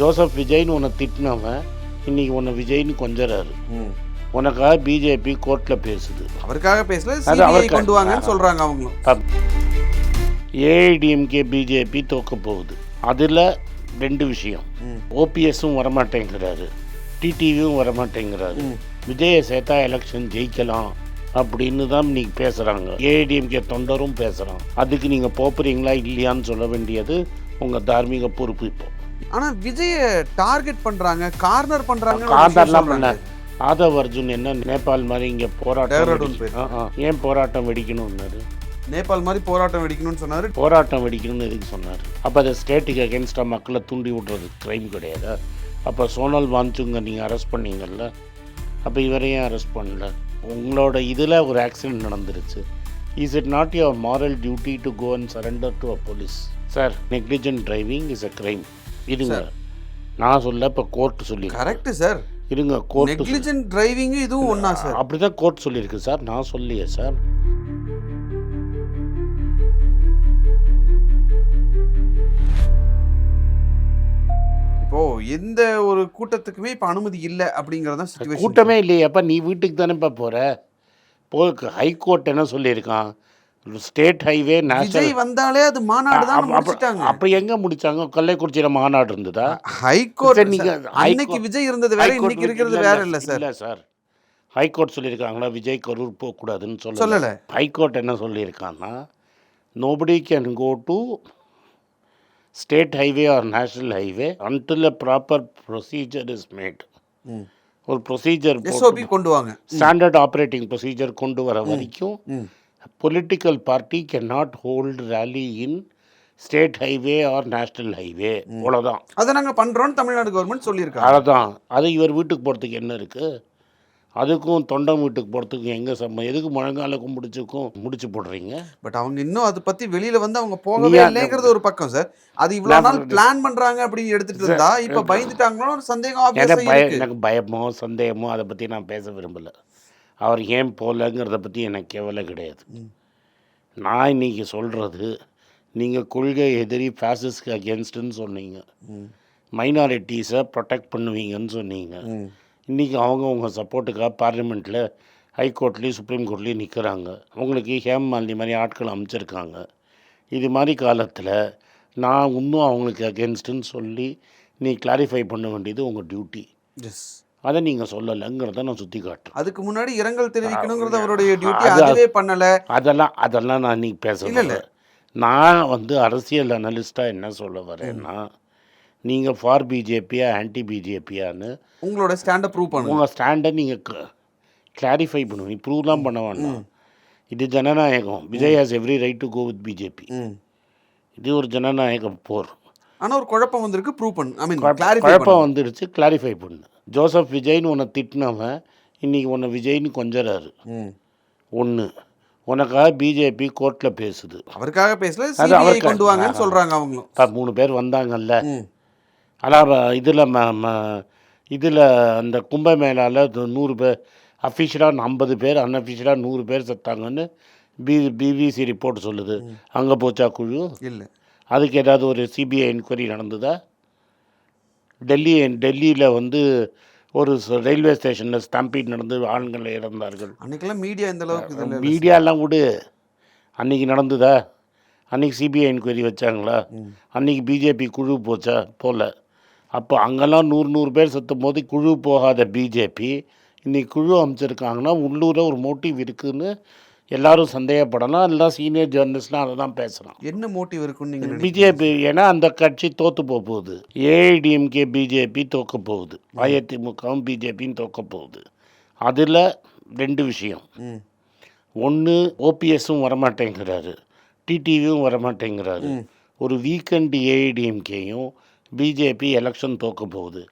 Joseph விஜய்னு உன்னை திட்டினவன் இன்னைக்கு உன்னை விஜய்னு கொஞ்சறாரு. உனக்காக பிஜேபி கோர்ட்டில் பேசுது. அவருக்காக பேசல அது அவருக்கு- கொண்டு வாங்கன்னு சொல்றாங்க அவங்களும். ஏஐடிஎம்கே பிஜேபி தோக்க போகுது. அதில் ரெண்டு விஷயம். ஓபிஎஸும் வரமாட்டேங்கிறாரு. டிடிவியும் வரமாட்டேங்கிறாரு. விஜயை சேர்த்தா எலெக்ஷன் ஜெயிக்கலாம் அப்படின்னு தான் நீங்கள் பேசுகிறாங்க ஏஐடிஎம்கே தொண்டரும் பேசுகிறான் அதுக்கு நீங்கள் போப்புறீங்களா இல்லையான்னு சொல்ல வேண்டியது உங்கள் தார்மீக பொறுப்பு இப்போ. ஆனா விஜய டார்கெட் பண்றாங்க கார்னர் பண்றாங்க காதர்லாம் பண்ண ஆதவ் அர்ஜுன் என்ன நேபாள் மாதிரி இங்கே போராட்டம். ஏன் போராட்டம் வெடிக்கணும்னாரு? நேபாள் மாதிரி போராட்டம் வெடிக்கணும்னு சொன்னாரு. போராட்டம் வெடிக்கணும்னு எதுக்கு சொன்னார்? அப்போ அதை ஸ்டேட்டுக்கு அகேன்ஸ்டாக மக்களை தூண்டி விட்றது க்ரைம் கிடையாதா. அப்போ சோனல் வாஞ்சுங்க நீங்கள் அரெஸ்ட் பண்ணீங்கல்ல அப்போ இவரையும் அரெஸ்ட் பண்ணல? உங்களோட இதில் ஒரு ஆக்சிடென்ட் நடந்துருச்சு. Is it not your moral duty to go and surrender to a police sir negligent driving is a crime இருங்க. நான் சொல்ல இப்போ கோர்ட் சொல்லி கரெக்ட் சார் இருங்க கோர்ட் நெக்லிஜென்ட் டிரைவிங் இதுவும் ஒண்ணா சார் அப்படிதான் கோர்ட் சொல்லியிருக்கு சார் நான் சொல்லியே சார் இப்போ எந்த ஒரு கூட்டத்துக்குமே இப்ப அனுமதி இல்ல அப்படிங்கறத சிச்சுவேஷன் கூட்டமே இல்லையேப்பா நீ வீட்டுக்கு தானேப்பா போகிற போ ஹைகோர்ட் என்ன சொல்லியிருக்கான்? ஸ்டேட் ஹைவே விஜய் நேஷனல் வந்தாலே அது மாநாடு தான் முடிச்சிட்டாங்க. அப்போ எங்கே முடிச்சாங்க? கள்ளக்குறிச்சியில் மாநாடு இருந்ததா? ஹைகோர்ட் நீங்க அன்னைக்கு விஜய் இருந்தது வேற இன்னைக்கு இருக்கிறது வேற இல்ல, சார் இல்ல சார் ஹைகோர்ட் சொல்லியிருக்காங்களா? விஜய் கரூர் போகக்கூடாதுன்னு சொல்லல. சொல்லல. ஹைகோர்ட் என்ன சொல்லியிருக்கான்னா nobody can go to state highway or national highway until a proper procedure is made. ஒரு ப்ரொசீஜர் கொண்டு வாங்க. ஸ்டாண்டர்ட் ஆப்ரேட்டிங் ப்ரொசீஜர் கொண்டு வர வரைக்கும் political party can not hold rally in state highway or national highway அவ்வளோதான் அதை நாங்க பண்றோம்னு தமிழ்நாடு கவர்மெண்ட் சொல்லியிருக்காங்க. அவ்வளோதான் அது இவர் வீட்டுக்கு போகிறதுக்கு என்ன இருக்குது அதுக்கும் தொண்டம் வீட்டுக்கு போகிறதுக்கு எங்கே சம்ம எதுக்கு முழங்காலுக்கும் முடிச்சுக்கும் முடிச்சு போடுறீங்க? பட் அவங்க இன்னும் அதை பத்தி வெளியில வந்து அவங்க போகவே இல்லைங்கிறது ஒரு பக்கம் சார் அது இவ்வளவு நாள் பிளான் பண்றாங்க அப்படின்னு எடுத்துட்டு இருந்தா இப்ப பயந்துட்டாங்களோ ஒரு சந்தேகம் பய எனக்கு பயமோ சந்தேகமோ அதை பற்றி நான் பேச விரும்பலை. அவர் ஏன் போகலங்கிறத பற்றி எனக்கு கவலை கிடையாது. நான் இன்னைக்கு சொல்கிறது நீங்கள் கொள்கை எதிரி ஃபேசிஸ்க்கு அகேன்ஸ்டுன்னு சொன்னீங்க. மைனாரிட்டிஸை ப்ரொடெக்ட் பண்ணுவீங்கன்னு சொன்னீங்க. இன்றைக்கி அவங்க உங்கள் சப்போர்ட்டுக்காக பார்லிமெண்ட்டில் ஹைகோர்ட்லேயும் சுப்ரீம் கோர்ட்லேயும் நிற்கிறாங்க உங்களுக்கு ஹேம் மாலினி மாதிரி ஆட்கள் அமைச்சிருக்காங்க. இது மாதிரி காலத்தில் நான் இன்னும் அவங்களுக்கு அகேன்ஸ்டுன்னு சொல்லி நீ கிளாரிஃபை பண்ண வேண்டியது உங்கள் டியூட்டி Yes. அதை நீங்கள் சொல்லலைங்கிறத நான் சுற்றி காட்டுறேன். அதுக்கு முன்னாடி இரங்கல் தெரிவிக்கணுங்கிறது அவருடைய டியூட்டி அது- அதுவே பண்ணல. அதெல்லாம் அதெல்லாம் நான் இன்னைக்கு பேச இல்ல, இல்ல. வரல. நான் வந்து அரசியல் அனலிஸ்ட்டாக என்ன சொல்ல வரேன்னா நீங்கள் ஃபார் பிஜேபியா ஆன்டி பிஜேபியான்னு உங்களோட ஸ்டாண்ட ப்ரூவ் பண்ணுங்க. உங்கள் ஸ்டாண்டை நீங்கள் கிளாரிஃபை பண்ணுவோம் நீ ப்ரூவ்லாம் பண்ண வேண்டாம். இது ஜனநாயகம். Vijay has every right to go with BJP. இது ஒரு ஜனநாயக போர். ஆனா ஒரு குழப்பம் வந்திருக்கு ப்ரூவ் பண்ணு. ஐ மீன் குழப்பம் வந்துடுச்சு கிளாரிஃபை பண்ணு. ஜோசப் விஜய்னு உன்னை திட்டினவன் இன்னைக்கு உன்னை விஜய்னு கொஞ்சறாரு. ம். ஒன்று உனக்காக பிஜேபி கோர்ட்டில் பேசுது. அவருக்காக பேசல அது அவருக்கு- கொண்டு வாங்கன்னு சொல்றாங்க அவங்களும். இப்ப மூணு பேர் வந்தாங்கல்ல. ம். ஆனால் இதில் இதில் அந்த கும்பமேளாவில் நூறு பேர் அஃபிஷியலாக ஐம்பது பேர் அன்அஃபிஷியலாக நூறு பேர் செத்தாங்கன்னு பி பிபிசி ரிப்போர்ட் சொல்லுது. அங்கே போச்சா குழு? இல்ல. அதுக்கு ஏதாவது ஒரு சிபிஐ என்கொயரி நடந்ததா? டெல்லி டெல்லியில் வந்து ஒரு ரயில்வே ஸ்டேஷனில் ஸ்டாம்பீட் நடந்து ஆண்கள் இறந்தார்கள். அன்னைக்கெல்லாம் மீடியா இந்த அளவுக்கு. மீடியாலாம் விடு. அன்னைக்கு நடந்ததா? அன்னைக்கு சிபிஐ என்கொயரி வச்சாங்களா? அன்னைக்கு பிஜேபி குழு போச்சா? போல. அப்போ அங்கெல்லாம் நூறு நூறு பேர் செத்தும் போது குழு போகாத பிஜேபி இன்னைக்கு குழு அமைச்சிருக்காங்கன்னா உள்ளூரில் ஒரு மோட்டிவ் இருக்குன்னு எல்லாரும் சந்தேகப்படலாம். எல்லாம் சீனியர் ஜேர்னலிஸ்ட்லாம் அதை தான் பேசுகிறான் என்ன மோட்டிவ் இருக்குன்னு நீங்க நினைக்கிறீங்க? பிஜேபி ஏன்னா அந்த கட்சி தோத்து போக போகுது. ஏஐடிஎம்கே பிஜேபி தோக்க போகுது. அதிமுகவும் பிஜேபியும் தோக்க போகுது. அதில் ரெண்டு விஷயம். ஒன்று ஓபிஎஸும் வரமாட்டேங்கிறாரு. டிடிவியும் வரமாட்டேங்கிறாரு. ஒரு வீக்கெண்ட் ஏஐடிஎம்கேயும் பிஜேபி எலெக்ஷன் தோக்க போகுது.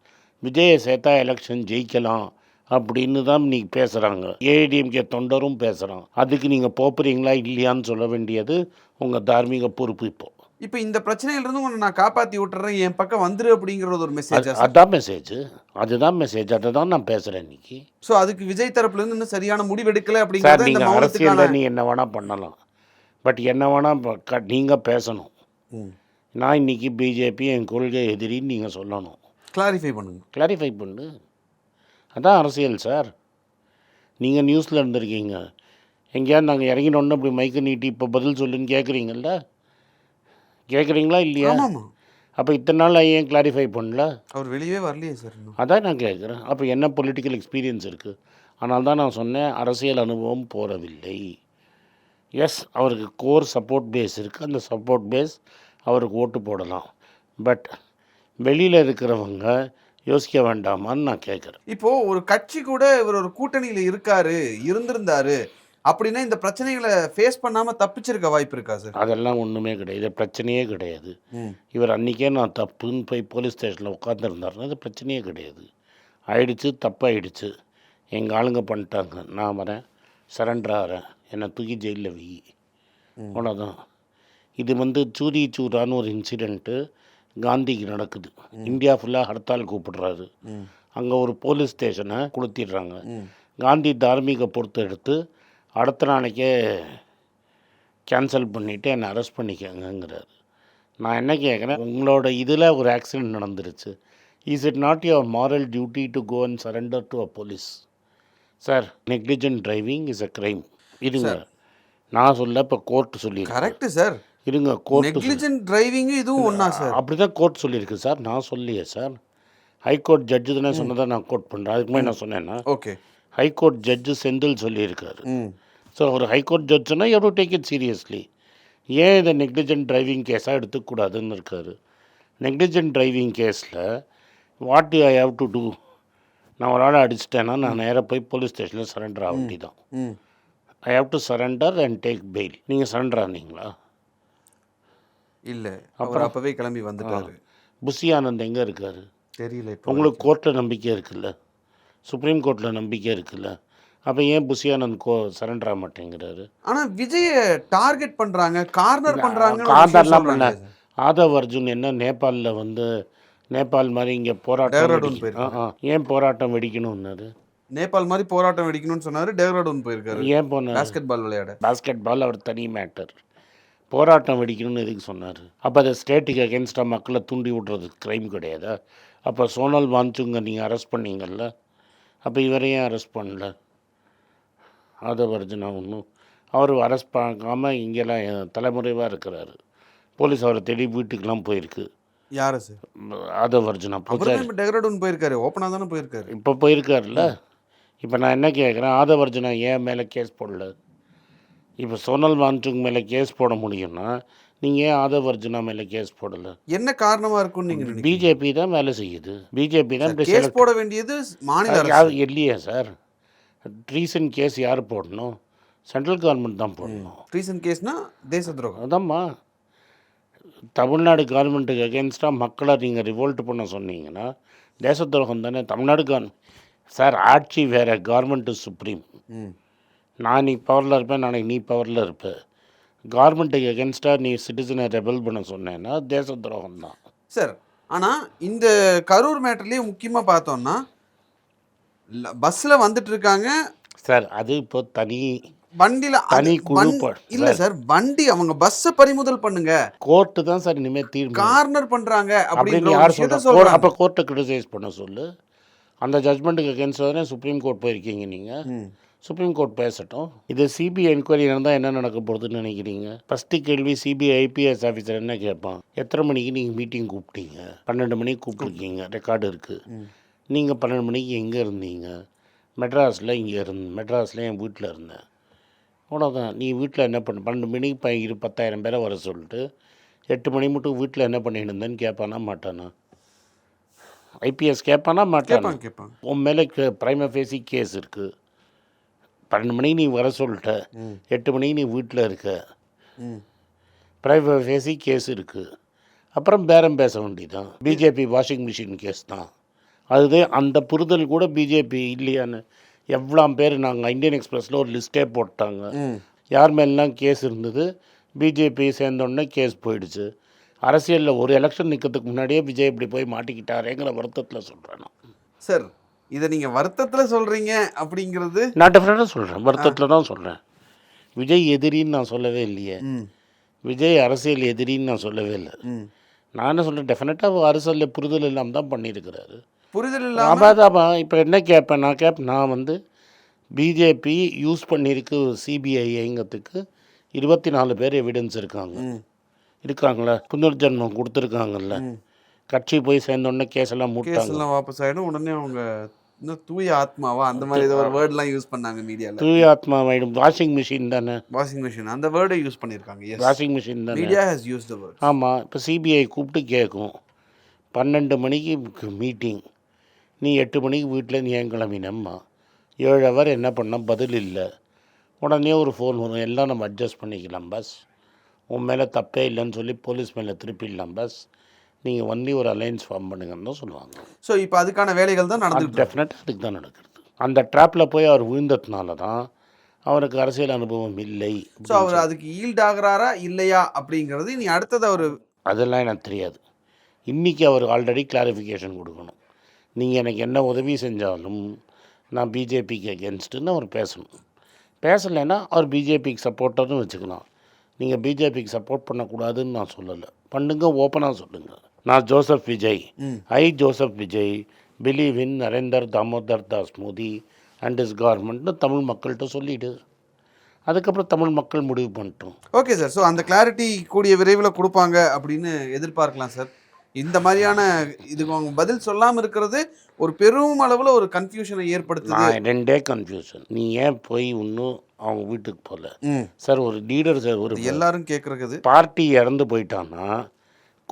விஜயை சேர்த்தா எலெக்ஷன் ஜெயிக்கலாம். அப்படின்னு தான் நீ பேசுகிறாங்க ஏஐடிஎம்கே தொண்டரும் பேசுகிறான் அதுக்கு நீங்கள் போப்புறீங்களா இல்லையான்னு சொல்ல வேண்டியது உங்கள் தார்மீக பொறுப்பு இப்போ. இப்ப இந்த பிரச்சனையில இருந்து உன்னை நான் காப்பாத்தி விட்டுறேன் என் பக்கம் வந்துரு அப்படிங்கறது ஒரு மெசேஜ் அது- அதான் மெசேஜ் அதுதான் மெசேஜ் அதை தான் நான் பேசுகிறேன் இன்னைக்கு. சோ அதுக்கு விஜய் தரப்புல இருந்து இன்னும் சரியான முடிவு எடுக்கல அப்படிங்கறது நீங்கள் அரசியலில் நீ என்ன வேணால் பண்ணலாம். பட் என்ன வேணால் நீங்கள் பேசணும். நான் இன்னைக்கு பிஜேபி என் கொள்கை எதிரின்னு நீங்கள் சொல்லணும். கிளாரிஃபை பண்ணுங்க. கிளாரிஃபை பண்ணு. அதான் அரசியல் சார். நீங்கள் நியூஸில் இருந்திருக்கீங்க. எங்கேயாவது நாங்கள் இறங்கினோன்னு அப்படி மைக்கு நீட்டி இப்போ பதில் சொல்லுன்னு கேட்குறீங்கல்ல கேட்குறீங்களா இல்லையா? அப்போ இத்தனை நாள் ஏன் கிளாரிஃபை பண்ணல? அவர் வெளியே வரலையே சார் அதான் நான் கேட்குறேன் அப்போ என்ன பொலிட்டிக்கல் எக்ஸ்பீரியன்ஸ் இருக்குது ஆனால் தான் நான் சொன்னேன் அரசியல் அனுபவம் போறவில்லை எஸ் அவருக்கு கோர் சப்போர்ட் பேஸ் இருக்குது அந்த சப்போர்ட் பேஸ் அவருக்கு ஓட்டு போடலாம். பட் வெளியில் இருக்கிறவங்க யோசிக்க வேண்டாமான்னு நான் கேட்குறேன் இப்போ ஒரு கட்சி கூட இவர் ஒரு கூட்டணியில இருக்காரு இருந்திருந்தாரு அப்படின்னா இந்த பிரச்சனைகளை ஃபேஸ் பண்ணாம தப்பிச்சிருக்க வாய்ப்பு இருக்கா சார் அதெல்லாம் ஒன்றுமே கிடையாது. பிரச்சனையே கிடையாது. இவர் அன்றைக்கே நான் தப்புன்னு போய் போலீஸ் ஸ்டேஷனில் உட்காந்துருந்தாருன்னா அது பிரச்சனையே கிடையாது. ஆயிடுச்சு தப்பாயிடுச்சு. எங்கள் ஆளுங்க பண்ணிட்டாங்க. நான் வரேன் சரண்டர் ஆகிறேன் என்னை தூக்கி ஜெயிலில் வை. அவ்வளோதான் இது வந்து சூரி சூரான்னு ஒரு இன்சிடெண்ட்டு காந்திக்கு நடக்குது. இந்தியா ஃபுல்லாக ஹர்த்தால் கூப்பிடுறாரு. அங்கே ஒரு போலீஸ் ஸ்டேஷனை கொளுத்திடுறாங்க. காந்தி தார்மீக பொறுத்து எடுத்து அடுத்த நாளைக்கே கேன்சல் பண்ணிவிட்டு என்னை அரெஸ்ட் பண்ணிக்கங்கங்கிறாரு. நான் என்ன கேட்குறேன் உங்களோட இதில் ஒரு ஆக்சிடென்ட் நடந்துருச்சு. Is it not your moral duty to go and surrender to a police sir negligent driving is a crime இருங்க. நான் சொல்ல இப்போ கோர்ட் சொல்லியிருக்கேன். கரெக்ட் சார் இருங்க கோர்ட் நெக்லிஜென்ட் டிரைவிங் இதுவும் ஒண்ணா சார் அப்படி தான் கோர்ட் சொல்லியிருக்கு சார் நான் சொல்லியே சார் ஹைகோர்ட் ஜட்ஜு தானே சொன்னதை நான் கோட் பண்ணுறேன் அதுக்கு மாதிரி நான் சொன்னேன்னா ஓகே. ஹைகோர்ட் ஜட்ஜு செந்தில் சொல்லியிருக்காரு. ஸோ ஒரு ஹைகோர்ட் ஜட்ஜுனா எவ்வளோ டேக் இட் சீரியஸ்லி ஏன் இதை நெக்லிஜென்ட் டிரைவிங் கேஸாக எடுத்துக்கூடாதுன்னு இருக்காரு? நெக்லிஜென்ட் டிரைவிங் கேஸில் what I have to do நான் ஒரு ஆளை அடிச்சிட்டேன்னா நான் நேராக போய் போலீஸ் ஸ்டேஷனில் சரண்டர் ஆக ம். I have to surrender and take bail நீங்கள் சரண்டர் ஆனீங்களா? இல்ல. அவர் அப்பவே கிளம்பி வந்துட்டாரு. புஷி ஆனந்த் எங்கே இருக்கார்? தெரியல இப்போ உங்களுக்கு கோர்ட்டில் நம்பிக்கை இருக்குல்ல? சுப்ரீம் கோர்ட்டில் நம்பிக்கை இருக்குல்ல? அப்போ ஏன் புஷி ஆனந்த் கோ சரண்டர் ஆக மாட்டேங்கிறாரு? ஆனா விஜய டார்கெட் பண்றாங்க கார்னர் பண்றாங்க கார்னர்லாம் பண்ணல. ஆதவ் அர்ஜுன் என்ன நேபாளில் வந்து நேபாள் மாதிரி இங்கே போராட்டம். ஏன் போராட்டம் வெடிக்கணும்னாரு? நேபாள் மாதிரி போராட்டம் வெடிக்கணும்னு சொன்னாரு டேராடூன் போயிருக்காரு. ஏன் போனார்? பாஸ்கெட் பால் விளையாட. பாஸ்கெட் பால் அவர் தனி மேட்டர் போராட்டம் வெடிக்கணும்னு எதுக்கு சொன்னார்? அப்போ அதை ஸ்டேட்டுக்கு அகேன்ஸ்டாக மக்களை தூண்டி விடுறது க்ரைம் கிடையாதா? அப்போ சோனல் வாஞ்சுங்க நீங்கள் அரெஸ்ட் பண்ணீங்கல்ல? அப்போ இவரையும் அரெஸ்ட் பண்ணல? ஆதவ் அர்ஜுனா ஒன்றும் அவர் அரெஸ்ட் பார்க்காம இங்கெல்லாம் தலைமுறைவாக இருக்கிறாரு. போலீஸ் அவரை தேடி வீட்டுக்கெல்லாம் போயிருக்கு. யாரு சார்? போயிருக்காரு. ஓப்பனா தானே போயிருக்காரு. இப்போ போயிருக்காருல்ல? இப்போ நான் என்ன கேட்குறேன் ஆதவ் அர்ஜுனா ஏன் மேலே கேஸ் போடல? இப்போ சோனல் வான்சுங் மேலே கேஸ் போட முடியும்னா நீங்கள் ஏன் ஆதவ் அர்ஜுனா மேலே கேஸ் போடலை? என்ன காரணமா இருக்கும்னு நீங்க நினைக்கிறீங்க? பிஜேபி தான் வேலை செய்யுது. பிஜேபி தான் கேஸ் போட வேண்டியது மாநில இல்லையா சார்? ரீசன்ட் கேஸ் யார் போடணும்? சென்ட்ரல் கவர்மெண்ட் தான் போடணும். ரீசன்ட் கேஸ்னா தேச துரோகம்? அதாம்மா. தமிழ்நாடு கவர்மெண்ட்டுக்கு அகேன்ஸ்டாக மக்களை நீங்கள் ரிவோல்ட் பண்ண சொன்னீங்கன்னா தேச துரோகம் தானே? தமிழ்நாடு கவர்மெண்ட் சார் ஆட்சி வேறு கவர்மெண்ட்டு சுப்ரீம். நான் நீ பவரில் இருப்பேன் நாளைக்கு நீ பவரில் இருப்ப. கவர்மெண்ட்டுக்கு அகேன்ஸ்டாக நீ சிட்டிசனை ரெபல் பண்ண சொன்னேன்னா தேச துரோகம் தான் சார் ஆனா இந்த கரூர் மேட்டர்லயே முக்கியமா பார்த்தோம்னா ல- பஸ்ல வந்துட்டு இருக்காங்க. சார் அது இப்போ தனி வண்டியில தனி குழு இல்ல சார். வண்டி அவங்க பஸ்ஸ பறிமுதல் பண்ணுங்க. கோர்ட்டு தான் சார் இனிமேல் தீர்வு கார்னர் அப்படின்ற அப்படின்னு யார் விஷயத்த சொல்கிறா சொல்றாங்க. அப்போ கோர்ட்டை கிரிட்டிசைஸ் பண்ண சொல்லு. அந்த ஜட்மெண்ட்டுக்கு அகேன்ஸ்டாக தானே சுப்ரீம் கோர்ட் போயிருக்கீங்க நீங்கள். சுப்ரீம் கோர்ட் பேசட்டும். இது சிபிஐ என்கொயரி நடந்தால் என்ன நடக்க போகுதுன்னு நினைக்கிறீங்க? ஃபஸ்ட்டு கேள்வி சிபிஐ ஐபிஎஸ் ஆஃபீஸர் என்ன கேட்பான்? எத்தனை மணிக்கு நீங்கள் மீட்டிங் கூப்பிட்டீங்க? பன்னெண்டு மணிக்கு கூப்பிட்ருக்கீங்க ரெக்கார்டு இருக்குது. நீங்கள் பன்னெண்டு மணிக்கு எங்கே இருந்தீங்க? மெட்ராஸில் இங்கே இருந்த மெட்ராஸில் என் வீட்டில் இருந்தேன். அவ்வளோதான் நீ வீட்டில் என்ன பண்ண? பன்னெண்டு மணிக்கு ப இரு பத்தாயிரம் பேரை வர சொல்லிட்டு எட்டு மணி மட்டும் வீட்டில் என்ன பண்ணிட்டு இருந்தேன்னு கேட்பானா மாட்டானா? ஐபிஎஸ் கேட்பானா மாட்டானா? கேட்பாங்க உன் மேலே ப்ரைம ஃபேசி கேஸ் இருக்குது பன்னெண்டு மணிக்கு நீ வர சொல்லிட்ட. எட்டு மணிக்கு நீ வீட்டில் இருக்க. ம். ப்ரைம ஃபேசி கேஸ் இருக்குது அப்புறம் பேரம் பேச வேண்டியதான் பிஜேபி வாஷிங் மிஷின் கேஸ் தான். அதுதான் அந்த புரிதல் கூட பிஜேபி இல்லையான்னு. எவ்வளோ பேர் நாங்கள் இந்தியன் எக்ஸ்பிரஸில் ஒரு லிஸ்ட்டே போட்டாங்க. யார் மேலாம் கேஸ் இருந்தது? பிஜேபி சேர்ந்தோடனே கேஸ் போயிடுச்சு. அரசியலில் ஒரு எலெக்ஷன் நிற்கிறதுக்கு முன்னாடியே விஜய் இப்படி போய் மாட்டிக்கிட்டாரேங்கிற வருத்தத்தில் சொல்கிறேன் சார் இதை நீங்க வருத்தத்துல சொல்றீங்க அப்படிங்கிறது நான் டெஃபினட்டாக சொல்கிறேன் வருத்தத்தில் தான் சொல்கிறேன் விஜய் எதிரின்னு நான் சொல்லவே இல்லையே. விஜய் அரசியல் எதிரின்னு நான் சொல்லவே இல்லை. நான் என்ன சொல்கிறேன் டெஃபினட்டாக அரசியலில் புரிதல் இல்லாமல் தான் பண்ணியிருக்கிறாரு. புரிதல் இல்லாம அபாதாபா இப்போ என்ன கேட்பேன் நான் கேட்பேன் நான் வந்து பிஜேபி யூஸ் பண்ணியிருக்கு சிபிஐங்கிறதுக்கு இருபத்தி நாலு பேர் எவிடன்ஸ் இருக்காங்க. இருக்காங்களா? புனர்ஜென்மம் கொடுத்துருக்காங்கல்ல. கட்சி போய் சேர்ந்தோடனே கேஸ் எல்லாம் கேஸ் மூட்டாங்க எல்லாம் வாபஸ் ஆயிடும். உடனே அவங்க இன்னும் தூய ஆத்மாவா? அந்த மாதிரி ஏதோ ஒரு வேர்ட்லாம் யூஸ் பண்ணாங்க மீடியால தூய ஆத்மா வாயிடும் வாஷிங் மிஷின் தானே? வாஷிங் மிஷின் அந்த வேர்டை யூஸ் பண்ணிருக்காங்க. எஸ் வாஷிங் மிஷின் தானே? Media has use the word ஆமாம் இப்போ சிபிஐ கூப்பிட்டு கேட்கும் பன்னெண்டு மணிக்கு மீட்டிங் நீ எட்டு மணிக்கு வீட்டில் நீ ஏன் கிளம்பினம்மா ஏழு ஹவர் என்ன பண்ண? பதில் இல்லை. உடனே ஒரு ஃபோன் வரும். எல்லாம் நம்ம அட்ஜஸ்ட் பண்ணிக்கலாம் பஸ் உன் மேலே தப்பே இல்லைன்னு சொல்லி போலீஸ் மேலே திருப்பிடலாம் பஸ் நீங்கள் ஒன்லி ஒரு அலைன்ஸ் ஃபார்ம் பண்ணுங்கன்னு தான் சொல்லுவாங்க. ஸோ இப்போ அதுக்கான வேலைகள் தான் இருக்கு. டெஃபினட்டாக அதுக்கு தான் நடக்கிறது. அந்த ட்ராப்பில் போய் அவர் விழுந்ததுனால தான் அவருக்கு அரசியல் அனுபவம் இல்லை ஸோ அவர் அதுக்கு ஈல்ட் ஆகுறாரா இல்லையா அப்படிங்கிறது நீ அடுத்தது அவர் அதெல்லாம் எனக்கு தெரியாது. இன்றைக்கி அவர் ஆல்ரெடி கிளாரிஃபிகேஷன் கொடுக்கணும். நீங்கள் எனக்கு என்ன உதவி செஞ்சாலும் நான் பிஜேபிக்கு அகேன்ஸ்ட்டுன்னு அவர் பேசணும். பேசலைன்னா அவர் பிஜேபிக்கு சப்போர்ட்டர்னு வச்சுக்கலாம். நீங்கள் பிஜேபிக்கு சப்போர்ட் பண்ணக்கூடாதுன்னு நான் சொல்லலை. பண்ணுங்க ஓப்பனாக சொல்லுங்கள் நான் Joseph Vijay. I Joseph Vijay believe in Narendra Damodar Das Modi and is கவர்மெண்ட்னு Tamil மக்கள்கிட்ட சொல்லிவிடு அதுக்கப்புறம் தமிழ் மக்கள் முடிவு பண்ணிட்டோம் ஓகே சார் ஸோ அந்த கிளாரிட்டி கூடிய விரைவில் கொடுப்பாங்க அப்படின்னு எதிர்பார்க்கலாம் சார் இந்த மாதிரியான இதுக்கு அவங்க பதில் சொல்லாமல் இருக்கிறது ஒரு பெரும் அளவில் ஒரு கன்ஃபியூஷனை ஏற்படுத்துது. ரெண்டே கன்ஃபியூஷன் நீ ஏன் போய் இன்னும் அவங்க வீட்டுக்கு போகல சார் ஒரு லீடர் சார் ஒரு எல்லாரும் கேட்குறது பார்ட்டி இறந்து போயிட்டான்னா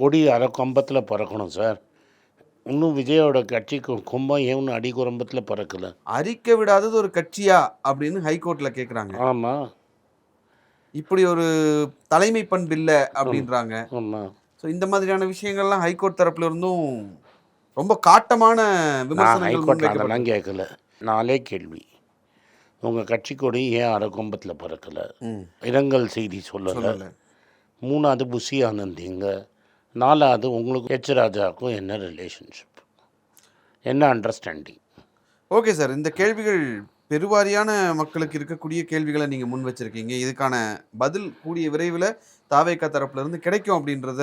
கொடி அரை கொம்பத்தில் பறக்கணும் சார். இன்னும் விஜயோட கட்சிக்கு கொம்பம் ஏன் இன்னும் அடி குரம்பத்தில் பறக்கல? அறிக்க விடாதது ஒரு கட்சியா? அப்படின்னு ஹைகோர்ட்ல கேட்குறாங்க ஆமாம் இப்படி ஒரு தலைமை பண்பு இல்லை அப்படின்றாங்க. ஆமாம் ஸோ இந்த மாதிரியான விஷயங்கள்லாம் ஹைகோர்ட் தரப்புல இருந்தும் ரொம்ப காட்டமான ஹைகோர்ட்டில் முன்வைக்கப்பட்டது. அதெல்லாம் கேட்கல நாலே கேள்வி. உங்கள் கட்சி கொடி ஏன் அரை கொம்பத்தில் பறக்கலை இரங்கல் செய்தி சொல்லலை. மூணாவது புஷி ஆனந்த் எங்க நாலாவது உங்களுக்கு எச் ராஜாவுக்கும் என்ன ரிலேஷன்ஷிப் என்ன அண்டர்ஸ்டாண்டிங் ஓகே சார் இந்த கேள்விகள் பெருவாரியான மக்களுக்கு இருக்கக்கூடிய கேள்விகளை நீங்கள் முன் வச்சிருக்கீங்க. இதுக்கான பதில் கூடிய விரைவில் தாவேக்கா தரப்புலேருந்து கிடைக்கும் அப்படின்றத